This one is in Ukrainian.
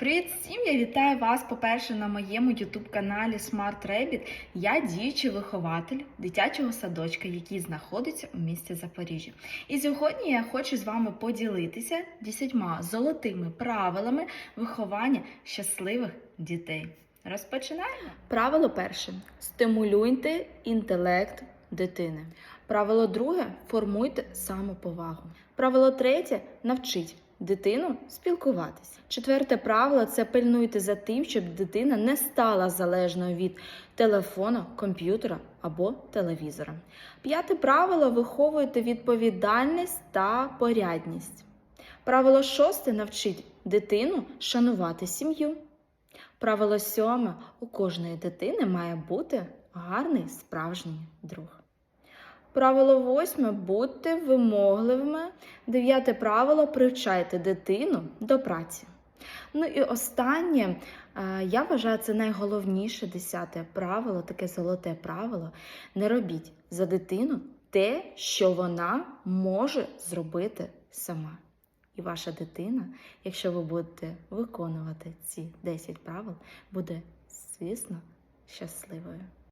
Привіт всім! Я вітаю вас, по-перше, на моєму ютуб-каналі Smart Rabbit. Я діючий вихователь дитячого садочка, який знаходиться у місті Запоріжжя. І сьогодні я хочу з вами поділитися десятьма золотими правилами виховання щасливих дітей. Розпочинаємо. Правило перше: стимулюйте інтелект дитини. Правило друге формуйте самоповагу. Правило третє навчіть дитину спілкуватися. Четверте правило це пильнуйте за тим, щоб дитина не стала залежною від телефона, комп'ютера або телевізора. П'яте правило виховуйте відповідальність та порядність. Правило шосте навчіть дитину шанувати сім'ю. Правило сьоме у кожної дитини має бути гарний справжній друг. Правило восьме будьте вимогливими. Дев'яте правило привчайте дитину до праці. Ну і останнє, е, я вважаю, це найголовніше десяте правило, таке золоте правило. Не робіть за дитину те, що вона може зробити сама. І ваша дитина, якщо ви будете виконувати ці 10 правил, буде, звісно, щасливою.